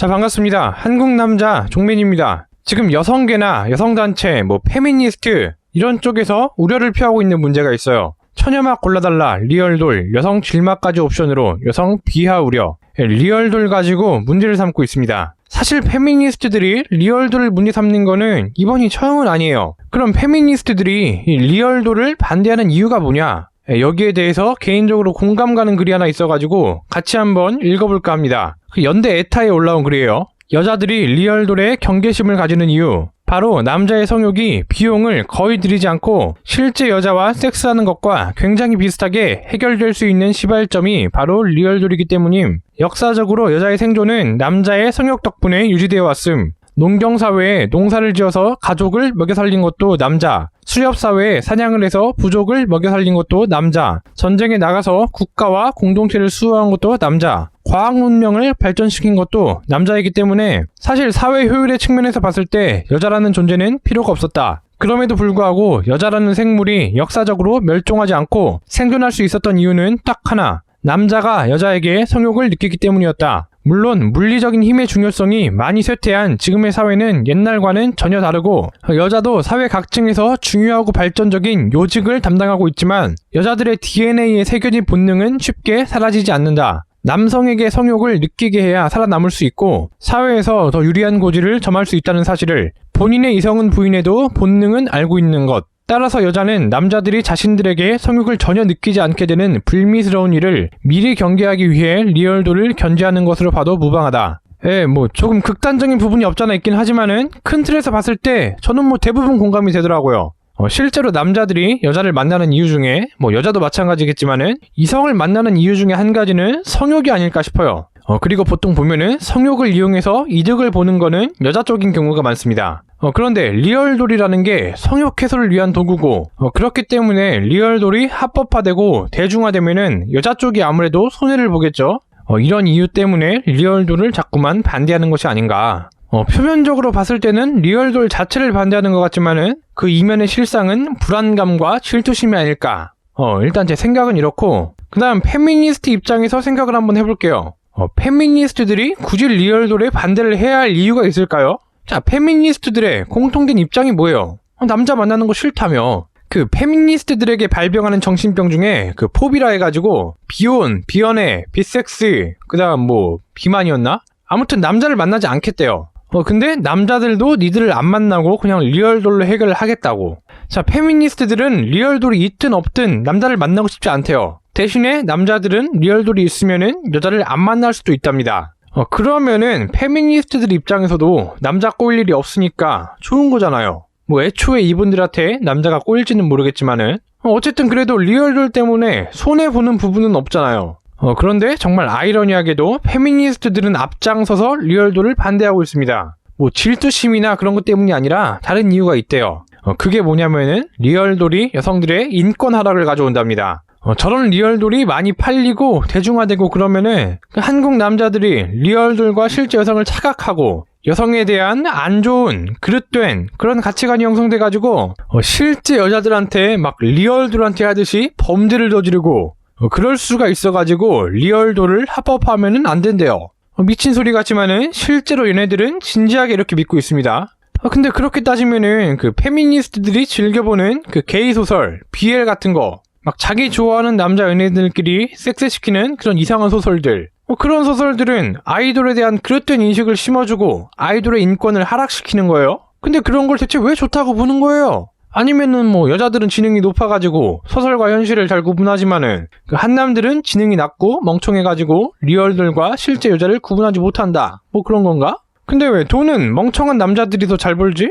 자, 반갑습니다. 한국 남자 종민입니다. 지금 여성계나 여성단체, 뭐, 페미니스트, 이런 쪽에서 우려를 표하고 있는 문제가 있어요. 처녀막 골라달라, 리얼돌, 여성 질막까지 옵션으로 여성 비하 우려. 예, 리얼돌 가지고 문제를 삼고 있습니다. 사실 페미니스트들이 리얼돌을 문제 삼는 거는 이번이 처음은 아니에요. 그럼 페미니스트들이 이 리얼돌을 반대하는 이유가 뭐냐? 예, 여기에 대해서 개인적으로 공감 가는 글이 하나 있어가지고 같이 한번 읽어볼까 합니다. 그 연대 에타에 올라온 글이에요. 여자들이 리얼돌에 경계심을 가지는 이유. 바로 남자의 성욕이 비용을 거의 들이지 않고 실제 여자와 섹스하는 것과 굉장히 비슷하게 해결될 수 있는 시발점이 바로 리얼돌이기 때문임. 역사적으로 여자의 생존은 남자의 성욕 덕분에 유지되어 왔음. 농경사회에 농사를 지어서 가족을 먹여 살린 것도 남자. 수렵사회에 사냥을 해서 부족을 먹여 살린 것도 남자. 전쟁에 나가서 국가와 공동체를 수호한 것도 남자. 과학 문명을 발전시킨 것도 남자이기 때문에 사실 사회 효율의 측면에서 봤을 때 여자라는 존재는 필요가 없었다. 그럼에도 불구하고 여자라는 생물이 역사적으로 멸종하지 않고 생존할 수 있었던 이유는 딱 하나. 남자가 여자에게 성욕을 느끼기 때문이었다. 물론 물리적인 힘의 중요성이 많이 쇠퇴한 지금의 사회는 옛날과는 전혀 다르고 여자도 사회 각층에서 중요하고 발전적인 요직을 담당하고 있지만 여자들의 DNA에 새겨진 본능은 쉽게 사라지지 않는다. 남성에게 성욕을 느끼게 해야 살아남을 수 있고 사회에서 더 유리한 고지를 점할 수 있다는 사실을 본인의 이성은 부인해도 본능은 알고 있는 것. 따라서 여자는 남자들이 자신들에게 성욕을 전혀 느끼지 않게 되는 불미스러운 일을 미리 경계하기 위해 리얼도를 견제하는 것으로 봐도 무방하다. 예, 뭐 조금 극단적인 부분이 없잖아 있긴 하지만은 큰 틀에서 봤을 때 저는 뭐 대부분 공감이 되더라고요. 어, 실제로 남자들이 여자를 만나는 이유 중에 뭐 여자도 마찬가지겠지만은 이성을 만나는 이유 중에 한 가지는 성욕이 아닐까 싶어요. 어, 그리고 보통 보면은 성욕을 이용해서 이득을 보는 거는 여자 쪽인 경우가 많습니다. 어, 그런데 리얼돌이라는 게 성욕 해소를 위한 도구고 어, 그렇기 때문에 리얼돌이 합법화되고 대중화되면은 여자 쪽이 아무래도 손해를 보겠죠. 어, 이런 이유 때문에 리얼돌을 자꾸만 반대하는 것이 아닌가. 어, 표면적으로 봤을 때는 리얼돌 자체를 반대하는 것 같지만은 그 이면의 실상은 불안감과 질투심이 아닐까. 어, 일단 제 생각은 이렇고 그 다음 페미니스트 입장에서 생각을 한번 해볼게요. 어, 페미니스트들이 굳이 리얼돌에 반대를 해야 할 이유가 있을까요? 자, 페미니스트들의 공통된 입장이 뭐예요? 어, 남자 만나는 거 싫다며. 그 페미니스트들에게 발병하는 정신병 중에 그 포비라 해가지고 비혼, 비연애, 비섹스, 그 다음 뭐 비만이었나? 아무튼 남자를 만나지 않겠대요. 어, 근데 남자들도 니들을 안 만나고 그냥 리얼돌로 해결을 하겠다고. 자, 페미니스트들은 리얼돌이 있든 없든 남자를 만나고 싶지 않대요. 대신에 남자들은 리얼돌이 있으면은 여자를 안 만날 수도 있답니다. 어, 그러면은 페미니스트들 입장에서도 남자 꼬일 일이 없으니까 좋은 거잖아요. 뭐 애초에 이분들한테 남자가 꼬일지는 모르겠지만은 어, 어쨌든 그래도 리얼돌 때문에 손해 보는 부분은 없잖아요. 어, 그런데 정말 아이러니하게도 페미니스트들은 앞장서서 리얼돌을 반대하고 있습니다. 뭐 질투심이나 그런 것 때문이 아니라 다른 이유가 있대요. 어, 그게 뭐냐면은 리얼돌이 여성들의 인권 하락을 가져온답니다. 어, 저런 리얼돌이 많이 팔리고 대중화되고 그러면은 그 한국 남자들이 리얼돌과 실제 여성을 착각하고 여성에 대한 안 좋은 그릇된 그런 가치관이 형성돼 가지고 어, 실제 여자들한테 막 리얼돌한테 하듯이 범죄를 저지르고 어, 그럴 수가 있어 가지고 리얼돌을 합법화하면은 안 된대요. 어, 미친 소리 같지만은 실제로 얘네들은 진지하게 이렇게 믿고 있습니다. 아, 근데 그렇게 따지면은 그 페미니스트들이 즐겨보는 그 게이 소설, BL 같은 거, 막 자기 좋아하는 남자 연예인들끼리 섹스시키는 그런 이상한 소설들. 뭐 그런 소설들은 아이돌에 대한 그릇된 인식을 심어주고 아이돌의 인권을 하락시키는 거예요. 근데 그런 걸 대체 왜 좋다고 보는 거예요? 아니면은 뭐 여자들은 지능이 높아가지고 소설과 현실을 잘 구분하지만은 그 한남들은 지능이 낮고 멍청해가지고 리얼들과 실제 여자를 구분하지 못한다. 뭐 그런 건가? 근데 왜 돈은 멍청한 남자들이 더 잘 벌지?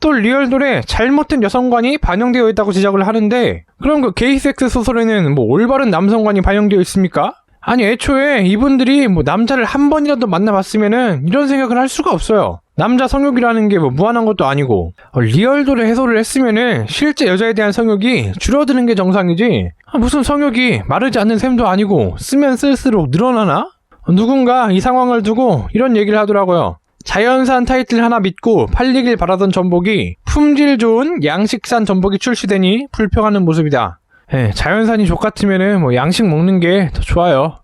또 리얼돌에 잘못된 여성관이 반영되어 있다고 지적을 하는데 그럼 그 게이 섹스 소설에는 뭐 올바른 남성관이 반영되어 있습니까? 아니 애초에 이분들이 뭐 남자를 한 번이라도 만나봤으면은 이런 생각을 할 수가 없어요. 남자 성욕이라는 게 뭐 무한한 것도 아니고 어, 리얼돌에 해소를 했으면은 실제 여자에 대한 성욕이 줄어드는 게 정상이지 아, 무슨 성욕이 마르지 않는 셈도 아니고 쓰면 쓸수록 늘어나나? 어, 누군가 이 상황을 두고 이런 얘기를 하더라고요. 자연산 타이틀 하나 믿고 팔리길 바라던 전복이 품질 좋은 양식산 전복이 출시되니 불평하는 모습이다. 예, 자연산이 족 같으면은 뭐 양식 먹는 게 더 좋아요.